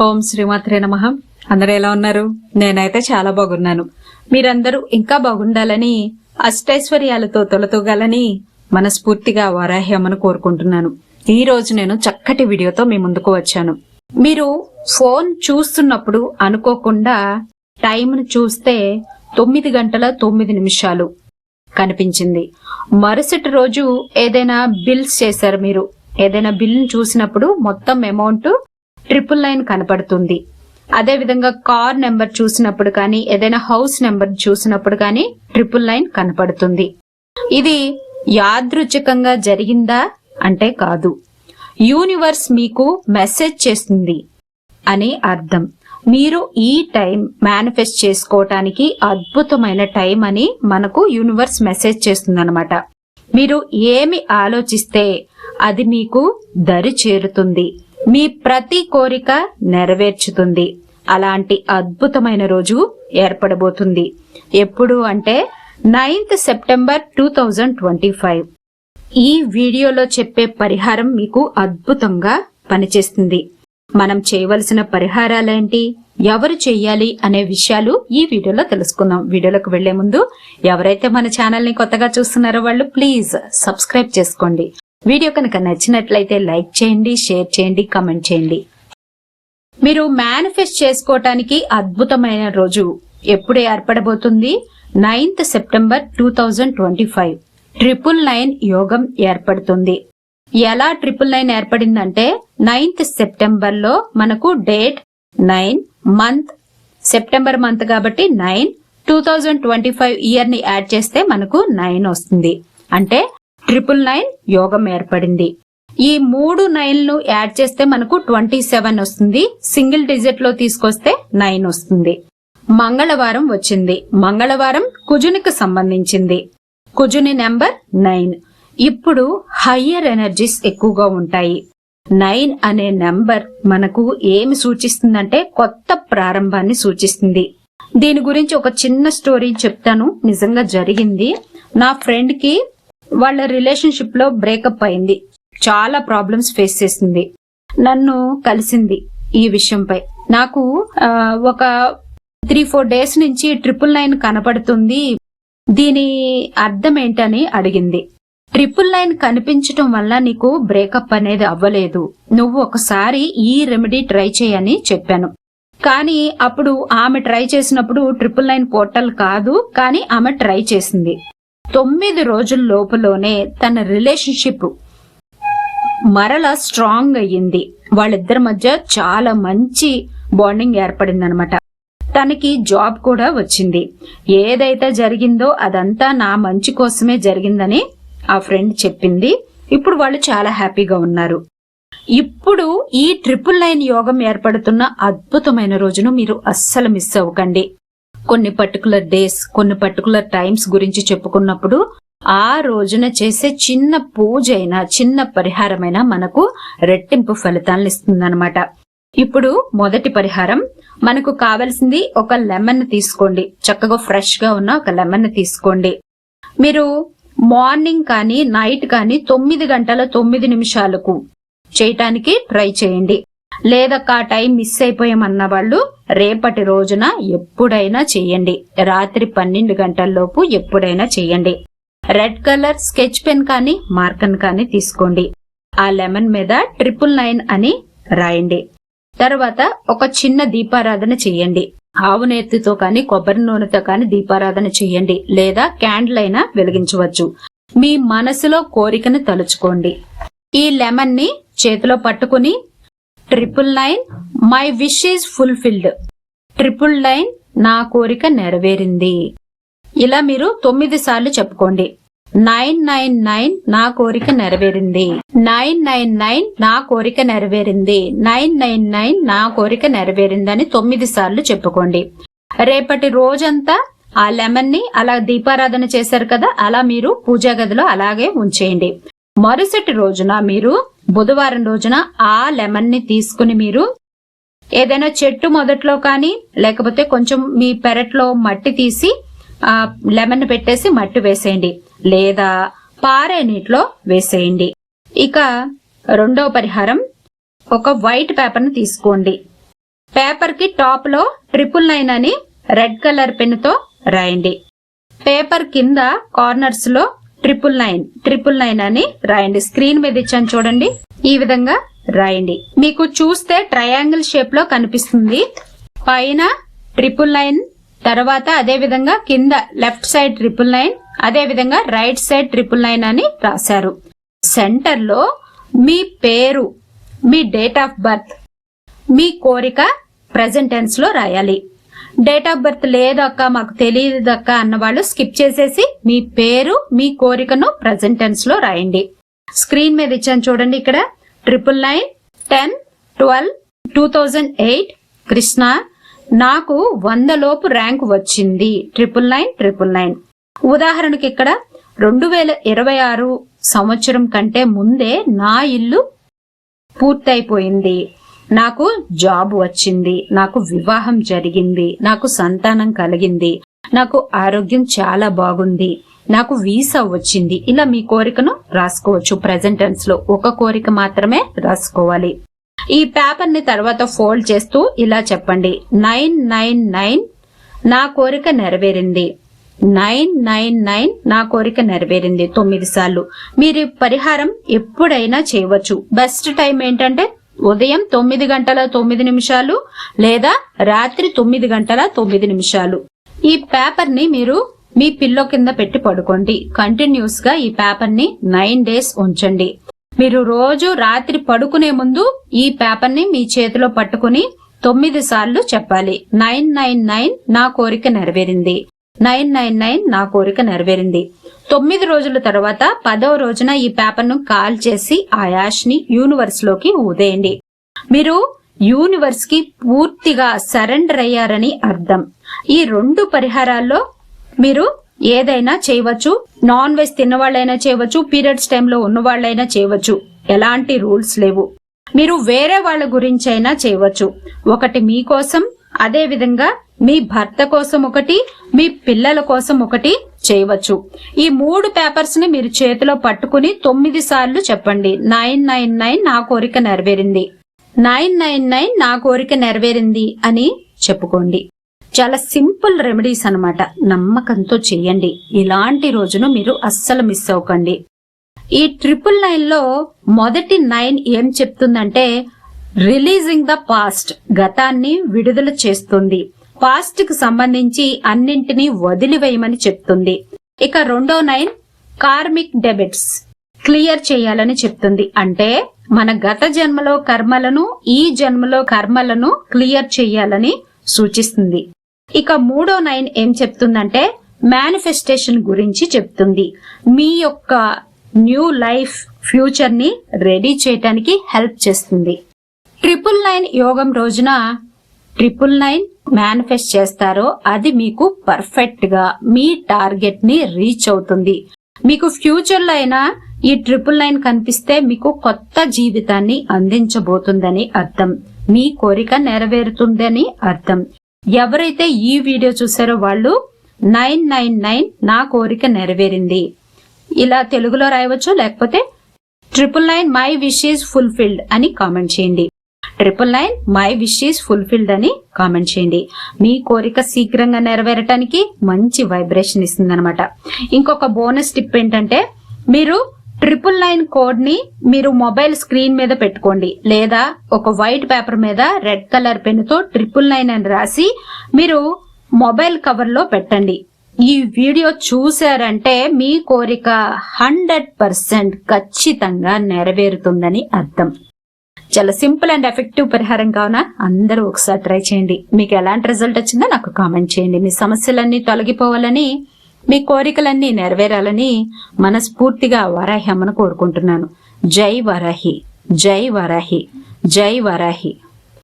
ఓం శ్రీమాత్రే నమ. అందరూ ఎలా ఉన్నారు? నేనైతే చాలా బాగున్నాను. మీరందరూ ఇంకా బాగుండాలని అష్టైశ్వర్యాలతో తొలతూగాలని మనస్ఫూర్తిగా వారాహ్యమని కోరుకుంటున్నాను. ఈ రోజు నేను చక్కటి వీడియోతో మీ ముందుకు వచ్చాను. మీరు ఫోన్ చూస్తున్నప్పుడు అనుకోకుండా టైంను చూస్తే తొమ్మిది గంటల తొమ్మిది నిమిషాలు కనిపించింది. మరుసటి రోజు ఏదైనా బిల్స్ చేశారు మీరు. ఏదైనా బిల్ చూసినప్పుడు మొత్తం అమౌంట్ ట్రిపుల్ నైన్ కనపడుతుంది. అదే విధంగా కార్ నెంబర్ చూసినప్పుడు కానీ ఏదైనా హౌస్ నెంబర్ చూసినప్పుడు కానీ ట్రిపుల్ నైన్ కనపడుతుంది. ఇది యాదృచ్ఛికంగా జరిగిందా? అంటే కాదు. యూనివర్స్ మీకు మెసేజ్ చేస్తుంది అని అర్థం. మీరు ఈ టైం మేనిఫెస్ట్ చేసుకోవటానికి అద్భుతమైన టైం అని మనకు యూనివర్స్ మెసేజ్ చేస్తుందనమాట మీరు ఏమి ఆలోచిస్తే అది మీకు దరి చేరుతుంది. మీ ప్రతి కోరిక నెరవేర్చుతుంది. అలాంటి అద్భుతమైన రోజు ఏర్పడబోతుంది. ఎప్పుడు అంటే ninth September two thousand twenty five. ఈ వీడియోలో చెప్పే పరిహారం మీకు అద్భుతంగా పనిచేస్తుంది. మనం చేయవలసిన పరిహారాలేంటి? ఎవరు చెయ్యాలి అనే విషయాలు ఈ వీడియోలో తెలుసుకుందాం. వీడియోలోకి వెళ్ళే ముందు ఎవరైతే మన ఛానల్ని కొత్తగా చూస్తున్నారో వాళ్ళు ప్లీజ్ సబ్స్క్రైబ్ చేసుకోండి. వీడియో కనుక నచ్చినట్లయితే లైక్ చేయండి షేర్ చేయండి కమెంట్ చేయండి. మీరు మేనిఫెస్ట్ చేసుకోవటానికి అద్భుతమైన రోజు ఎప్పుడు ఏర్పడబోతుంది? Ninth September two thousand twenty five triple nine యోగం ఏర్పడుతుంది. ఎలా ట్రిపుల్ నైన్ ఏర్పడిందంటే నైన్త్ సెప్టెంబర్లో మనకు date nine month September month కాబట్టి nine two thousand twenty five ఇయర్ని add చేస్తే మనకు నైన్ వస్తుంది. అంటే ట్రిపుల్ నైన్ యోగం ఏర్పడింది. ఈ మూడు నైన్లు యాడ్ చేస్తే మనకు ట్వంటీ సెవెన్ వస్తుంది. సింగిల్ డిజిట్లో తీసుకొస్తే నైన్ వస్తుంది. మంగళవారం వచ్చింది. మంగళవారం కుజునికి సంబంధించింది. కుజుని నెంబర్ నైన్. ఇప్పుడు హయ్యర్ ఎనర్జీస్ ఎక్కువగా ఉంటాయి. నైన్ అనే నెంబర్ మనకు ఏమి సూచిస్తుందంటే కొత్త ప్రారంభాన్ని సూచిస్తుంది. దీని గురించి ఒక చిన్న స్టోరీ చెప్తాను. నిజంగా జరిగింది. నా ఫ్రెండ్కి వాళ్ళ రిలేషన్షిప్లో బ్రేకప్ అయింది. చాలా ప్రాబ్లమ్స్ ఫేస్ చేసింది. నన్ను కలిసింది ఈ విషయంపై. నాకు ఒక త్రీ ఫోర్ డేస్ నుంచి ట్రిపుల్ నైన్ కనపడుతుంది. దీని అర్థం ఏంటని అడిగింది. ట్రిపుల్ నైన్ కనిపించటం వల్ల నీకు బ్రేకప్ అనేది అవ్వలేదు. నువ్వు ఒకసారి ఈ రెమెడీ ట్రై చేయని చెప్పాను. కానీ అప్పుడు ఆమె ట్రై చేసినప్పుడు ట్రిపుల్ నైన్ పోర్టల్ కాదు కానీ ఆమె ట్రై చేసింది. తొమ్మిది రోజుల లోపలోనే తన రిలేషన్షిప్ మరల స్ట్రాంగ్ అయ్యింది. వాళ్ళిద్దరి మధ్య చాలా మంచి బాండింగ్ ఏర్పడిందనమాట తనకి జాబ్ కూడా వచ్చింది. ఏదైతే జరిగిందో అదంతా నా మంచి కోసమే జరిగిందని ఆ ఫ్రెండ్ చెప్పింది. ఇప్పుడు వాళ్ళు చాలా హ్యాపీగా ఉన్నారు. ఇప్పుడు ఈ ట్రిపుల్ నైన్ యోగం ఏర్పడుతున్న అద్భుతమైన రోజును మీరు అస్సలు మిస్ అవ్వకండి. కొన్ని పర్టికులర్ డేస్ కొన్ని పర్టికులర్ టైమ్స్ గురించి చెప్పుకున్నప్పుడు ఆ రోజున చేసే చిన్న పూజ అయినా చిన్న పరిహారమైనా మనకు రెట్టింపు ఫలితాలను ఇస్తుందన్నమాట. ఇప్పుడు మొదటి పరిహారం మనకు కావలసింది ఒక లెమన్ తీసుకోండి. చక్కగా ఫ్రెష్గా ఉన్న ఒక లెమన్ తీసుకోండి. మీరు మార్నింగ్ కానీ నైట్ కానీ తొమ్మిది గంటల తొమ్మిది నిమిషాలకు చేయటానికి ట్రై చేయండి. లేదక్క టైం మిస్ అయిపోయామన్న వాళ్ళు రేపటి రోజున ఎప్పుడైనా చేయండి. రాత్రి పన్నెండు గంటల్లోపు ఎప్పుడైనా చేయండి. రెడ్ కలర్ స్కెచ్ పెన్ కానీ మార్కర్ కానీ తీసుకోండి. ఆ లెమన్ మీద ట్రిపుల్ నైన్ అని రాయండి. తర్వాత ఒక చిన్న దీపారాధన చేయండి. ఆవు నేతితో కానీ కొబ్బరి నూనెతో కానీ దీపారాధన చేయండి. లేదా క్యాండిల్ అయినా వెలిగించవచ్చు. మీ మనసులో కోరికను తలుచుకోండి. ఈ లెమన్ని చేతిలో పట్టుకుని triple nine my wish is fulfilled triple nine నా కోరిక నెరవేరింది. ఇలా మీరు తొమ్మిది సార్లు చెప్పుకోండి. నైన్ నైన్ నైన్ నా కోరిక నెరవేరింది. నైన్ నైన్ నైన్ నా కోరిక నెరవేరింది. నైన్ నైన్ నైన్ నా కోరిక నెరవేరింది అని తొమ్మిది సార్లు చెప్పుకోండి. రేపటి రోజంతా ఆ లెమన్ని అలా దీపారాధన చేశారు కదా అలా మీరు పూజా గదిలో అలాగే ఉంచేయండి. మరుసటి రోజున మీరు బుధవారం రోజున ఆ లెమన్ని తీసుకుని మీరు ఏదైనా చెట్టు మొదట్లో కానీ లేకపోతే కొంచెం మీ పెరట్లో మట్టి తీసి ఆ లెమన్ పెట్టేసి మట్టి వేసేయండి. లేదా పారే నీటిలో వేసేయండి. ఇక రెండవ పరిహారం ఒక వైట్ పేపర్ని తీసుకోండి. పేపర్కి టాప్లో ట్రిపుల్ నైన్ అని రెడ్ కలర్ పెన్తో రాయండి. పేపర్ కింద కార్నర్స్లో ట్రిపుల్ నైన్ ట్రిపుల్ నైన్ అని రాయండి. స్క్రీన్ మీద ఇచ్చాను చూడండి. ఈ విధంగా రాయండి. మీకు చూస్తే ట్రయాంగిల్ షేప్లో కనిపిస్తుంది. పైన ట్రిపుల్ నైన్ తర్వాత అదే విధంగా కింద లెఫ్ట్ సైడ్ ట్రిపుల్ నైన్ అదే విధంగా రైట్ సైడ్ ట్రిపుల్ నైన్ అని రాశారు. సెంటర్లో మీ పేరు మీ డేట్ ఆఫ్ బర్త్ మీ కోరిక ప్రెసెంట్లో రాయాలి. డేట్ ఆఫ్ బర్త్ లేదక్క మాకు తెలియదక్క అన్న వాళ్ళు స్కిప్ చేసేసి మీ పేరు మీ కోరికను ప్రెసెంట్ టెన్స్లో రాయండి. స్క్రీన్ మీద ఇచ్చాను చూడండి ఇక్కడ. Triple nine ten twelve two thousand eight Krishna నాకు వంద లోపు ర్యాంక్ వచ్చింది. ట్రిపుల్ నైన్ ట్రిపుల్ నైన్ ఉదాహరణకి ఇక్కడ రెండు వేల ఇరవై ఆరు సంవత్సరం కంటే ముందే నా ఇల్లు పూర్తయిపోయింది. నాకు జాబ్ వచ్చింది నాకు వివాహం జరిగింది నాకు సంతానం కలిగింది నాకు ఆరోగ్యం చాలా బాగుంది నాకు వీసా వచ్చింది. ఇలా మీ కోరికను రాసుకోవచ్చు. ప్రెసెంట్ టెన్స్లో ఒక కోరిక మాత్రమే రాసుకోవాలి. ఈ పేపర్ని తర్వాత ఫోల్డ్ చేస్తూ ఇలా చెప్పండి. నైన్ నైన్ నైన్ నా కోరిక నెరవేరింది. నైన్ నైన్ నైన్ నా కోరిక నెరవేరింది. తొమ్మిది సార్లు. మీరు పరిహారం ఎప్పుడైనా చేయవచ్చు. బెస్ట్ టైం ఏంటంటే ఉదయం తొమ్మిది గంటల తొమ్మిది నిమిషాలు లేదా రాత్రి తొమ్మిది గంటల తొమ్మిది నిమిషాలు. ఈ పేపర్ని మీరు మీ పిల్లో కింద పెట్టి పడుకోండి. కంటిన్యూస్గా ఈ పేపర్ని నైన్ డేస్ ఉంచండి. మీరు రోజు రాత్రి పడుకునే ముందు ఈ పేపర్ని మీ చేతిలో పట్టుకుని తొమ్మిది సార్లు చెప్పాలి. నైన్ నైన్ నైన్ నా కోరిక నెరవేరింది. నైన్ నైన్ నైన్ నా కోరిక నెరవేరింది. తొమ్మిది రోజుల తర్వాత పదవ రోజున ఈ పేపర్ను కాల్ చేసి ఆ యాష్ని యూనివర్స్లోకి ఊదేయండి. మీరు యూనివర్స్కి పూర్తిగా సరెండర్ అయ్యారని అర్థం. ఈ రెండు పరిహారాల్లో మీరు ఏదైనా చేయవచ్చు. నాన్ వెజ్ తిన్నవాళ్ళైనా చేయవచ్చు. పీరియడ్స్ టైంలో ఉన్నవాళ్ళైనా చేయవచ్చు. ఎలాంటి రూల్స్ లేవు. మీరు వేరే వాళ్ళ గురించి అయినా చేయవచ్చు. ఒకటి మీకోసం అదేవిధంగా మీ భర్త కోసం ఒకటి మీ పిల్లల కోసం ఒకటి చేయవచ్చు. ఈ మూడు పేపర్స్ని మీరు చేతిలో పట్టుకుని తొమ్మిది సార్లు చెప్పండి. నైన్ నైన్ నైన్ నా కోరిక నెరవేరింది. నైన్ నైన్ నైన్ నా కోరిక నెరవేరింది అని చెప్పుకోండి. చాలా సింపుల్ రెమెడీస్ అన్నమాట. నమ్మకంతో చేయండి. ఇలాంటి రోజును మీరు అస్సలు మిస్ అవ్వకండి. ఈ ట్రిపుల్ నైన్లో మొదటి నైన్ ఏం చెప్తుందంటే రిలీజింగ్ ద పాస్ట్ గతాన్ని విడుదల చేస్తుంది. పాస్ట్కు సంబంధించి అన్నింటినీ వదిలివేయమని చెప్తుంది. ఇక రెండో నైన్ కార్మిక్ డెబిట్స్. క్లియర్ చేయాలని చెప్తుంది. అంటే మన గత జన్మలో కర్మలను ఈ జన్మలో కర్మలను క్లియర్ చేయాలని సూచిస్తుంది. ఇక మూడో నైన్ ఏం చెప్తుందంటే మేనిఫెస్టేషన్ గురించి చెప్తుంది. మీ యొక్క న్యూ లైఫ్ ఫ్యూచర్ని రెడీ చేయటానికి హెల్ప్ చేస్తుంది. ట్రిపుల్ నైన్ యోగం రోజున ట్రిపుల్ నైన్ మేనిఫెస్ట్ చేస్తారో అది మీకు పర్ఫెక్ట్గా మీ టార్గెట్ని రీచ్ అవుతుంది. మీకు ఫ్యూచర్లో అయినా ఈ ట్రిపుల్ నైన్ కనిపిస్తే మీకు కొత్త జీవితాన్ని అందించబోతుందని అర్థం. మీ కోరిక నెరవేరుతుందని అర్థం. ఎవరైతే ఈ వీడియో చూసారో వాళ్ళు నైన్ నైన్ నైన్ నా కోరిక నెరవేరింది. ఇలా తెలుగులో రాయవచ్చు లేకపోతే triple nine my wish is fulfilled అని కామెంట్ చేయండి. Triple nine my wish is fulfilled అని కామెంట్ చేయండి. మీ కోరిక శీఘ్రంగా నెరవేరటానికి మంచి వైబ్రేషన్ ఇస్తుందన్నమాట. ఇంకొక బోనస్ టిప్ ఏంటంటే మీరు ట్రిపుల్ నైన్ కోడ్ని మీరు మొబైల్ స్క్రీన్ మీద పెట్టుకోండి. లేదా ఒక వైట్ పేపర్ మీద రెడ్ కలర్ పెన్తో ట్రిపుల్ నైన్ అని రాసి మీరు మొబైల్ కవర్లో పెట్టండి. ఈ వీడియో చూశారంటే మీ కోరిక హండ్రెడ్ పర్సెంట్ ఖచ్చితంగా నెరవేరుతుందని అర్థం. చాలా సింపుల్ అండ్ ఎఫెక్టివ్ పరిహారం కావున అందరూ ఒకసారి ట్రై చేయండి. మీకు ఎలాంటి రిజల్ట్ వచ్చిందో నాకు కామెంట్ చేయండి. మీ సమస్యలన్నీ తొలగిపోవాలని మీ కోరికలన్నీ నెరవేరాలని మనస్ఫూర్తిగా వరాహి అమ్మను కోరుకుంటున్నాను. జై వరాహి జై వరాహి జై వరాహి.